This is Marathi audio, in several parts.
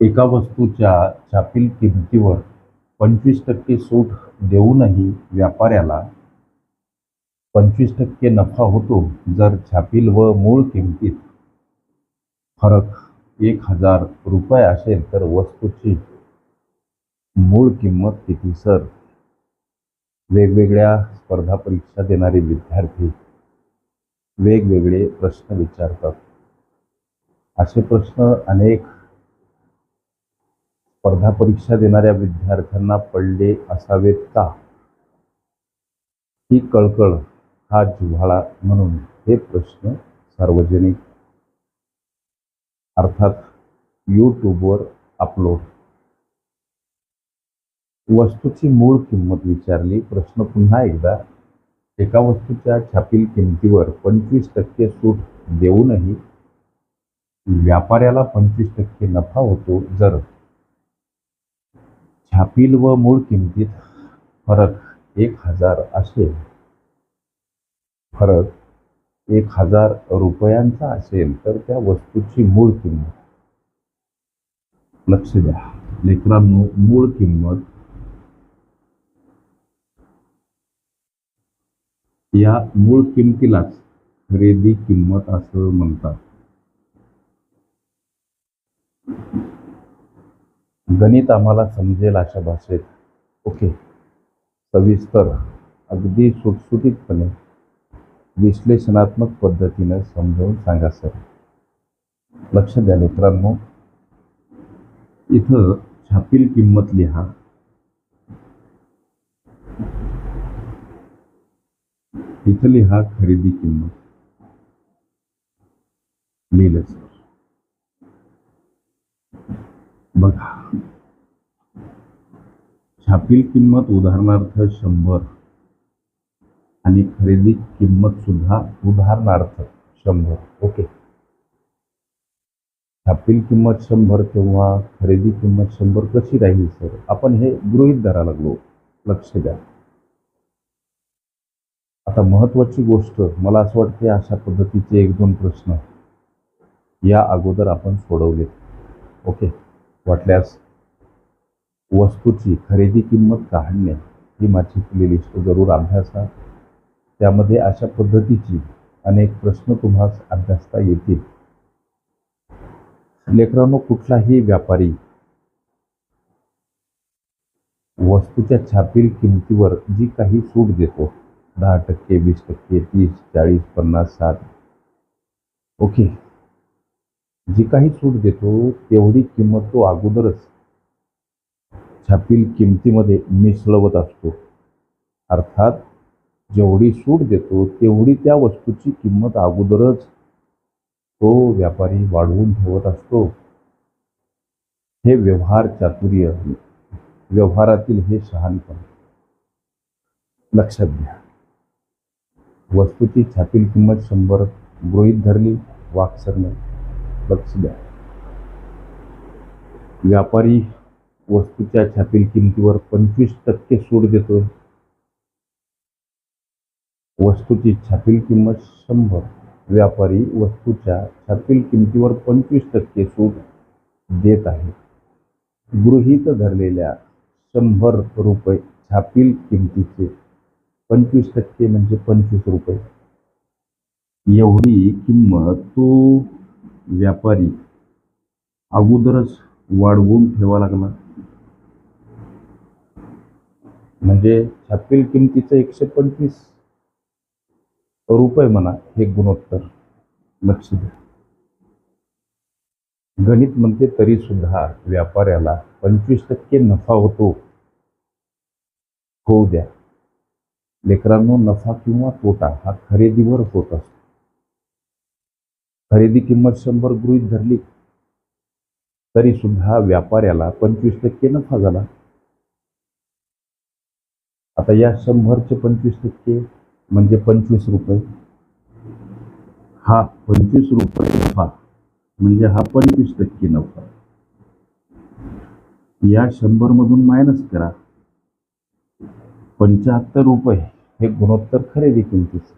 एका वस्तूच्या छापील किमतीवर पंचवीस टक्के सूट देऊनही व्यापाऱ्याला पंचवीस टक्के नफा होतो जर छापील व मूळ किमतीत फरक एक हजार रुपये असेल तर वस्तूची मूळ किंमत किती सर? वेगवेगळ्या स्पर्धा परीक्षा देणारे विद्यार्थी वेगवेगळे प्रश्न विचारतात. असे प्रश्न अनेक स्पर्धा परीक्षा देणाऱ्या विद्यार्थ्यांना पडले असावेत का? ही कळकळ हा जिव्हाळा म्हणून हे प्रश्न सार्वजनिक. अर्थात यूट्यूबवर अपलोड वस्तूची मूळ किंमत विचारली प्रश्न पुन्हा एकदा. एका वस्तूच्या छापील किमतीवर पंचवीस टक्के सूट देऊनही व्यापाऱ्याला पंचवीस टक्के नफा होतो जर छापील व मूळ किमतीत फरक एक हजार असेल. फरक एक हजार रुपयांचा असेल तर त्या वस्तूची मूळ किंमत. लक्ष द्या. लेकरांनो मूळ किंमत या मूळ किमतीलाच खरेदी किंमत असं म्हणतात. गणित आम्हाला समजेल अशा भाषेत. ओके. सविस्तर अगदी सुटसुटीतपणे विश्लेषणात्मक पद्धतीनं समजावून सांगा सर. लक्ष द्या मित्रांनो. इथं छापील किंमत लिहा. इथं लिहा खरेदी किंमत. लिहिलं सर. बघा. छापील किंमत उदाहरणार्थ शंभर आणि खरेदी किंमत सुद्धा उदाहरणार्थ शंभर. ओके. छापील किंमत शंभर किंवा खरेदी किंमत शंभर कशी राहील सर? आपण हे गृहीत धरा लागलो. लक्ष द्या. आता महत्वाची गोष्ट मला असं वाटते अशा पद्धतीचे एक दोन प्रश्न या अगोदर आपण सोडवलेत. ओके. वाटल्यास वस्तूची खरेदी किंमत काढणे ही माझी प्लेलिस्ट जरूर अभ्यासा त्यामध्ये अशा पद्धतीची अनेक प्रश्न तुम्हाला अभ्यासता येतील. लेकरांनो कुठलाही व्यापारी वस्तूच्या छापील किमतीवर जी काही सूट देतो दहा टक्के वीस टक्के तीस चाळीस पन्नास साठ ओके. जी काही सूट देतो तेवढी किंमत तो अगोदरच छापील किमतीमध्ये मिसळवत असतो. अर्थात जेवढी सूट देतो तेवढी त्या वस्तूची किंमत अगोदरच तो व्यापारी वाढवून ठेवत असतो. हे व्यवहार चातुर्य व्यवहारातील हे शहाणपण. लक्षात घ्या. वस्तूची छापील किंमत शंभर गृहीत धरली वाक्सरने लक्ष व्यापारी वस्तूच्या छापील किमतीवर पंचवीस टक्के सूट देतोय. वस्तूची छापील किंमत शंभर. व्यापारी वस्तूच्या छापील किमतीवर पंचवीस टक्के सूट देत आहे. गृहीत धरलेल्या शंभर रुपये छापील किमतीचे पंचवीस टक्के म्हणजे पंचवीस रुपये. एवढी किंमत तो व्यापारी अगोदरच वाढवून ठेवा लागला म्हणजे छापील किमतीचं एकशे पंचवीस रुपये म्हणा हे गुणोत्तर. लक्ष द्या. गणित म्हणते तरी सुद्धा व्यापाऱ्याला पंचवीस टक्के नफा होतो. होऊ द्या. लेकरांनो नफा किंवा तोटा हा खरेदीवर होत असतो. खरेदी किंमत शंभर गृहीत धरली तरी सुद्धा व्यापाऱ्याला पंचवीस टक्के नफा झाला. आता या शंभरचे पंचवीस टक्के म्हणजे पंचवीस रुपये. हा पंचवीस रुपये नफा म्हणजे हा पंचवीस टक्के नफा. या शंभर मधून मायनस करा. पंच्याहत्तर रुपये हे गुणोत्तर खरेदी किमतीचं.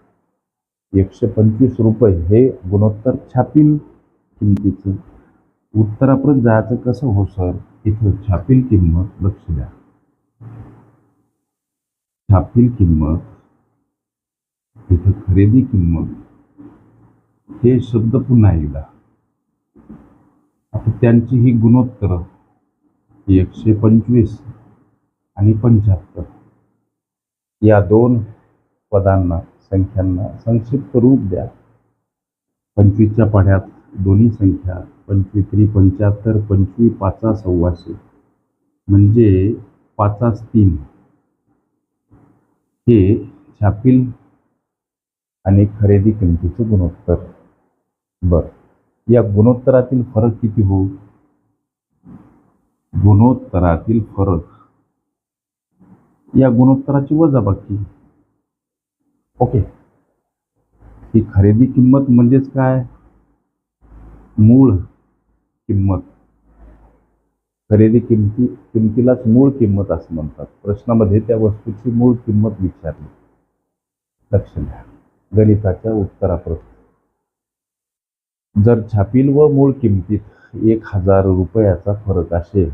एकशे पंचवीस रुपये हे गुणोत्तर छापील किमतीचं. उत्तरापर्यंत जायचं कसं हो सर? इथं छापील किंमत लक्ष द्या. छापील किंमत इथं खरेदी किंमत हे शब्द पुन्हा एकदा. आता त्यांची ही गुणोत्तर एकशे पंचवीस आणि पंच्याहत्तर या दोन पदांना संख्यांना संक्षिप्त रूप द्या. पंचवीसच्या पाढ्यात दोन्ही संख्या पंचवीस त्रि पंच्याहत्तर पंचवीस पाचा सव्वाशे. म्हणजे पाचास तीन. हे छापील आणि खरेदी किमतीचं गुणोत्तर. बर. या गुणोत्तरातील फरक किती हो? गुणोत्तरातील फरक. या गुणोत्तराची वजाबाकी. ओके. ही खरेदी किंमत म्हणजेच काय? मूळ किंमत. खरेदी किमती किमतीलाच मूळ किंमत असं म्हणतात. प्रश्नामध्ये त्या वस्तूची मूळ किंमत विचारली. लक्ष द्या. गणिताच्या उत्तराप्रत जर छापील व मूळ किमतीत एक हजार रुपयाचा फरक असेल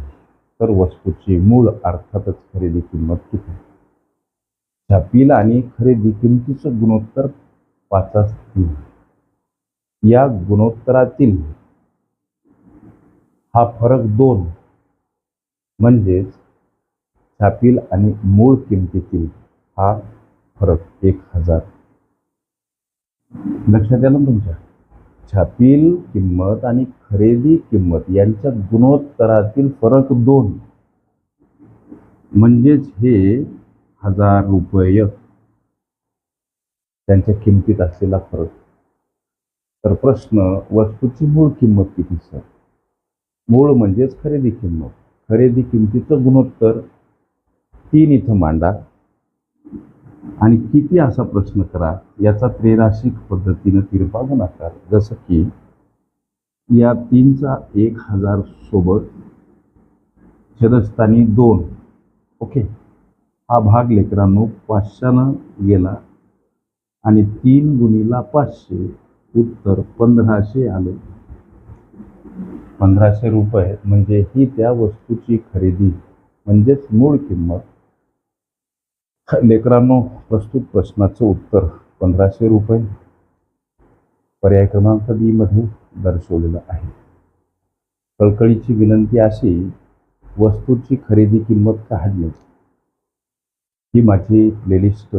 तर वस्तूची मूळ अर्थातच खरेदी किंमत किती? छापील आणि खरेदी किंमतीचं गुणोत्तर पाच असतील या गुणोत्तरातील हा फरक दोन. म्हणजेच छापील आणि मूळ किमतीतील हा फरक एक हजार. लक्षात आलं ना तुमच्या? छापील किंमत आणि खरेदी किंमत यांच्या गुणोत्तरातील फरक दोन. म्हणजेच हे हजार रुपये. त्यांच्या किमतीत असलेला फरक. तर प्रश्न वस्तूची मूळ किंमत किती सर? मूळ म्हणजेच खरेदी किंमत. खरेदी किमतीचं गुणोत्तर तीन इथं मांडा. आणि किती असा प्रश्न करा याचा त्रैराशिक पद्धतीनं तिरपा गुणाकार जसं की या तीनचा एक हजार सोबत छदस्थानी दोन. ओके? हा भाग लेकरांनो पाचशानं गेला आणि तीन गुणीला पाचशे उत्तर पंधराशे आले. पंधराशे रुपये म्हणजे ही त्या वस्तूची खरेदी म्हणजेच मूळ किंमत. लेकरांनो प्रस्तुत प्रश्नाचं उत्तर पंधराशे रुपये. पर्याय क्रमांक बी मध्ये दर्शवलेलं आहे. कळकळीची विनंती अशी वस्तूची खरेदी किंमत काढणे ही माझी प्लेलिस्ट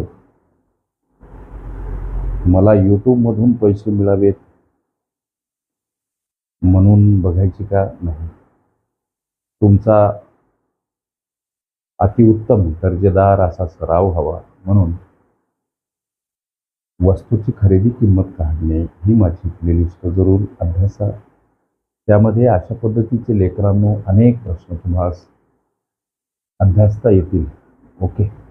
मला यूट्यूबमधून पैसे मिळावेत म्हणून बघायची का नाही? तुमचा अतिउत्तम दर्जेदार असा सराव हवा म्हणून वस्तूची खरेदी किंमत काढणे ही माझी प्लेलिस्ट जरूर अभ्यासा. त्यामध्ये अशा पद्धतीचे लेकरांनो अनेक प्रश्न तुम्हाला अभ्यासता येतील. ओके?